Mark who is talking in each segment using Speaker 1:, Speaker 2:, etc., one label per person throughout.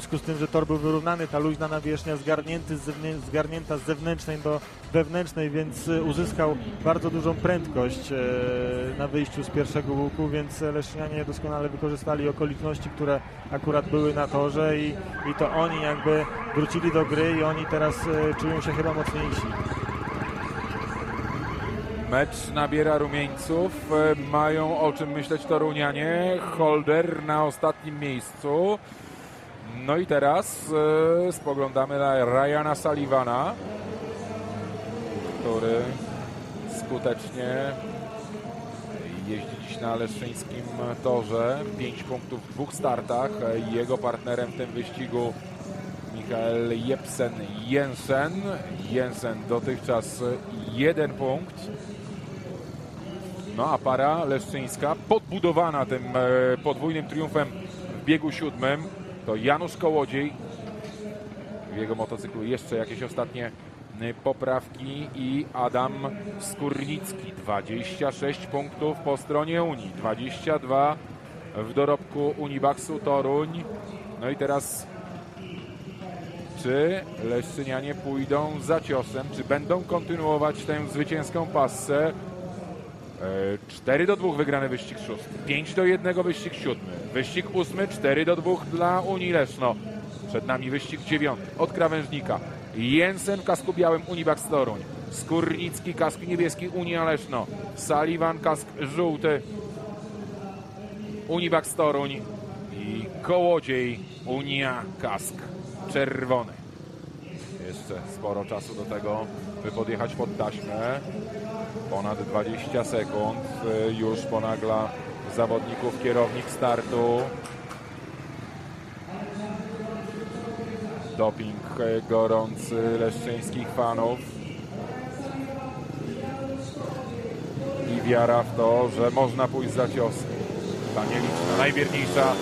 Speaker 1: związku z tym, że tor był wyrównany, ta luźna nawierzchnia zgarnięty z zgarnięta z zewnętrznej do wewnętrznej, więc e, uzyskał bardzo dużą prędkość e, na wyjściu z pierwszego łuku, więc Leszczynianie doskonale wykorzystali okoliczności, które akurat były na torze i, i to oni jakby wrócili do gry i oni teraz e, czują się chyba mocniejsi.
Speaker 2: Mecz nabiera rumieńców. Mają o czym myśleć Torunianie. Holder na ostatnim miejscu. No i teraz e, spoglądamy na Ryana Sullivana, który skutecznie jeździ dziś na Leszczyńskim torze. 5 punktów w dwóch startach. Jego partnerem w tym wyścigu Michael Jepsen Jensen. Jensen dotychczas jeden punkt. No a para leszczyńska podbudowana tym e, podwójnym triumfem w biegu siódmym to Janusz Kołodziej. W jego motocyklu jeszcze jakieś ostatnie e, poprawki i Adam Skórnicki. 26 punktów po stronie Unii, 22 w dorobku Unibaxu Toruń. No i teraz czy Leszczynianie pójdą za ciosem, czy będą kontynuować tę zwycięską passę 4 do 2 wygrany wyścig szósty, 5 do 1 wyścig siódmy, wyścig ósmy 4 do 2 dla Unii Leszno. Przed nami wyścig dziewiąty od krawężnika. Jensen kasku białym Unibax Toruń. Skórnicki kask niebieski Unia Leszno. Sullivan kask żółty Unibax Toruń i Kołodziej Unia kask czerwony. Jeszcze sporo czasu do tego, by podjechać pod taśmę. Ponad 20 sekund. Y, Już ponagla zawodników kierownik startu. Doping y, gorący leszczyńskich fanów. I wiara w to, że można pójść za ciosem. Ta nieliczna, najwierniejsza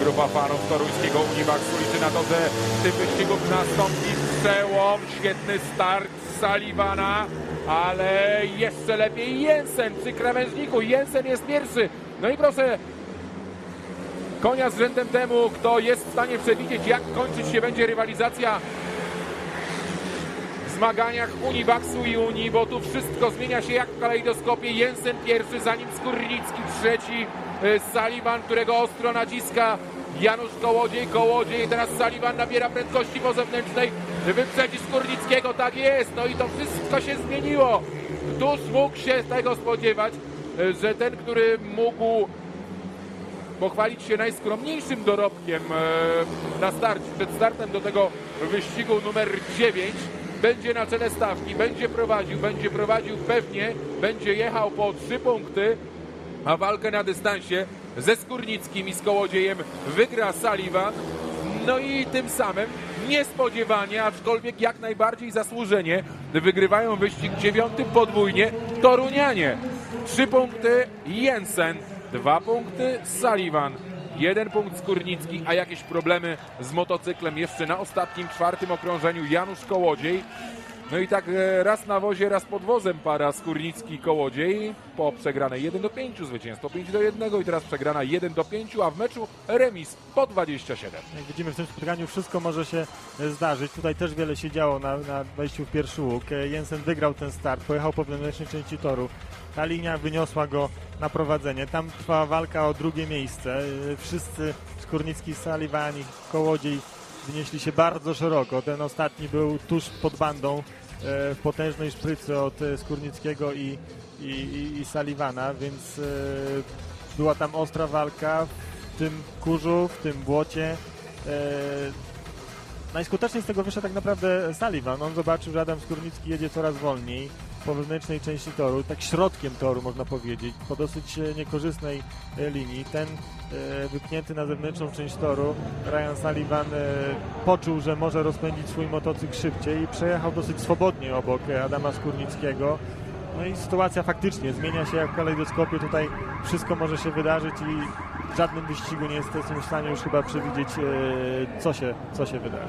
Speaker 2: grupa fanów toruńskiego Univaxu liczy na to, że w tym wyścigu nastąpi przełom. Świetny start Sullivana, ale jeszcze lepiej Jensen przy krawężniku. Jensen jest pierwszy. No i proszę, konia z rzędem temu, kto jest w stanie przewidzieć, jak kończyć się będzie rywalizacja w zmaganiach Univaxu i Unii, bo tu wszystko zmienia się jak w kalejdoskopie. Jensen pierwszy, za nim Skórnicki trzeci, y, Sullivan, którego ostro naciska Janusz Kołodziej, Kołodziej, teraz Sullivan nabiera prędkości po zewnętrznej, wyprzedzi Skórnickiego, tak jest, no i to wszystko się zmieniło. Któż mógł się tego spodziewać, y, że ten, który mógł pochwalić się najskromniejszym dorobkiem e, na starcie, przed startem do tego wyścigu numer 9. Będzie na czele stawki, będzie prowadził, będzie prowadził pewnie, będzie jechał po trzy punkty, a walkę na dystansie ze Skórnickim i z Kołodziejem wygra Sullivan. No i tym samym niespodziewanie, aczkolwiek jak najbardziej zasłużenie wygrywają wyścig dziewiąty podwójnie Torunianie. Trzy punkty Jensen, dwa punkty Sullivan, jeden punkt Skórnicki, a jakieś problemy z motocyklem jeszcze na ostatnim, czwartym okrążeniu Janusz Kołodziej. No i tak e, raz na wozie, raz pod wozem para Skórnicki Kołodziej po przegranej 1 do 5, zwycięstwo 5 do 1 i teraz przegrana 1 do 5, a w meczu remis po 27.
Speaker 1: Jak widzimy w tym spotkaniu wszystko może się e, zdarzyć. Tutaj też wiele się działo na, na wejściu w pierwszy łuk. E, Jensen wygrał ten start, pojechał po wewnętrznej części toru. Ta linia wyniosła go na prowadzenie. Tam trwa walka o drugie miejsce. Wszyscy Skórnicki, Sullivan i Kołodziej wynieśli się bardzo szeroko. Ten ostatni był tuż pod bandą e, w potężnej szprycy od e, Skórnickiego i, i, i, i Sullivana, więc e, była tam ostra walka w tym kurzu, w tym błocie. Najskuteczniej z tego wyszedł tak naprawdę Sullivan. On zobaczył, że Adam Skórnicki jedzie coraz wolniej po wewnętrznej części toru, tak środkiem toru można powiedzieć, po dosyć e, niekorzystnej e, linii. Ten e, wypchnięty na zewnętrzną część toru, Ryan Sullivan poczuł, że może rozpędzić swój motocykl szybciej i przejechał dosyć swobodnie obok Adama Skórnickiego. No i sytuacja faktycznie zmienia się jak w kalejdoskopie. Tutaj wszystko może się wydarzyć i w żadnym wyścigu nie jesteśmy w stanie już chyba przewidzieć, co się, co się wydarzy.